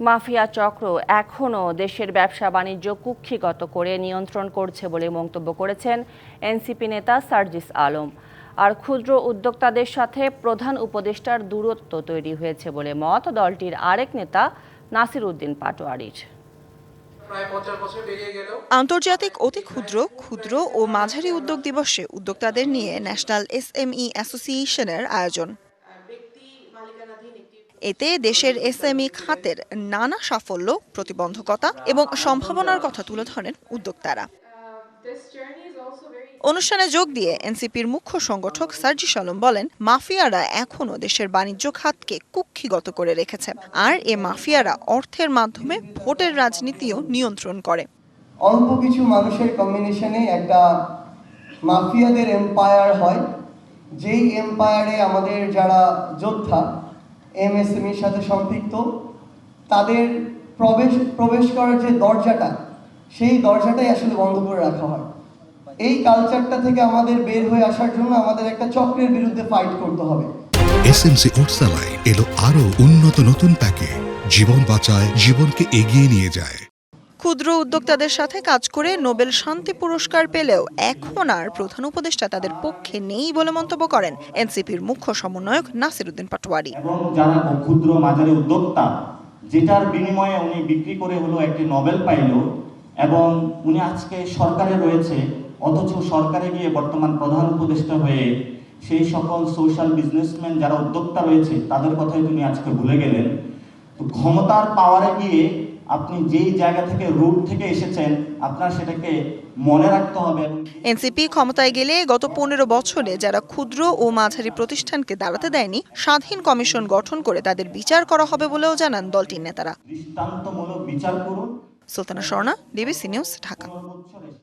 Mafia চক্র এখনও দেশের ব্যবসা বাণিজ্য কুক্ষিগত করে নিয়ন্ত্রণ করছে বলে মন্তব্য করেছেন এনসিপি নেতা সার্জিস আলম। আর ক্ষুদ্র উদ্যোক্তাদের সাথে প্রধান উপদেষ্টার দূরত্ব তৈরি হয়েছে বলে মত দলটির আরেক নেতা নাসির উদ্দিন পাটোয়ারির আন্তর্জাতিক অতি ক্ষুদ্র ক্ষুদ্র ও মাঝারি উদ্যোগ দিবসে উদ্যোক্তাদের নিয়ে ন্যাশনাল এসএমই অ্যাসোসিয়েশনের আয়োজন। এতে দেশের এসএমই খাতের নানা সাফল্য, প্রতিবন্ধকতা এবং সম্ভাবনার কথা তুলে ধরেন উদ্যোক্তারা। অনুষ্ঠানে যোগ দিয়ে এনসিপির মুখ্য সংগঠক সার্জি সালম বলেন, মাফিয়ারা এখনও দেশের বাণিজ্য খাতকে কুক্ষিগত করে রেখেছে আর এ মাফিয়ারা অর্থের মাধ্যমে ভোটের রাজনীতিও নিয়ন্ত্রণ করে। অল্প কিছু মানুষের কম্বিনেশনে একটা মাফিয়াদের এম্পায়ার হয়, যেই এম্পায়ারে আমাদের যারা যোদ্ধা এমএসএমইর সাথে সম্পৃক্ত। তাদের প্রবেশ প্রবেশ করার যে দরজাটা, সেই দরজাটাই আসলে বন্ধ করে রাখা হয়। এই কালচারটা থেকে আমাদের বের হয়ে আসার জন্য আমাদের একটা চক্রের বিরুদ্ধে ফাইট করতে হবে। এসএমসি ওটসালাই এলো আরও উন্নত নতুন প্যাকে জীবন বাঁচায়, জীবনকে এগিয়ে নিয়ে যায়। ক্ষুদ্র উদ্যোক্তাদের সাথে কাজ করে নোবেল শান্তি পুরস্কার পেলেও এখন আর প্রধান উপদেষ্টা তাদের পক্ষে নেই বলে মন্তব্য করেন এনসিপির মুখ্য সমন্বয়ক নাসিরুদ্দিন পাটোয়ারি। এবং যারা ক্ষুদ্র মাঝারি উদ্যোক্তা, যেটার বিনিময়ে উনি বিক্রি করে হলো একটি নোবেল পাইল এবং উনি আজকে সরকারে রয়েছে, অথচ সরকারে গিয়ে বর্তমান প্রধান উপদেষ্টা হয়ে সেই সকল সোশ্যাল বিজনেসম্যান যারা উদ্যোক্তা রয়েছে, তাদের কথাই তিনি আজকে ভুলে গেলেন ক্ষমতার পাওয়ারে গিয়ে আপনি যেই জায়গা থেকে রুট থেকে এসেছেন আপনার সেটাকে মনে রাখতে হবে। এনসিপি ক্ষমতায় গেলে গত পনেরো বছরে যারা ক্ষুদ্র ও মাঝারি প্রতিষ্ঠানকে দাঁড়াতে দেয়নি স্বাধীন কমিশন গঠন করে তাদের বিচার করা হবে বলেও জানান দলটির নেতারা। দৃষ্টান্তমূলক বিচার করুন। Sultana Swarna DBC news Dhaka.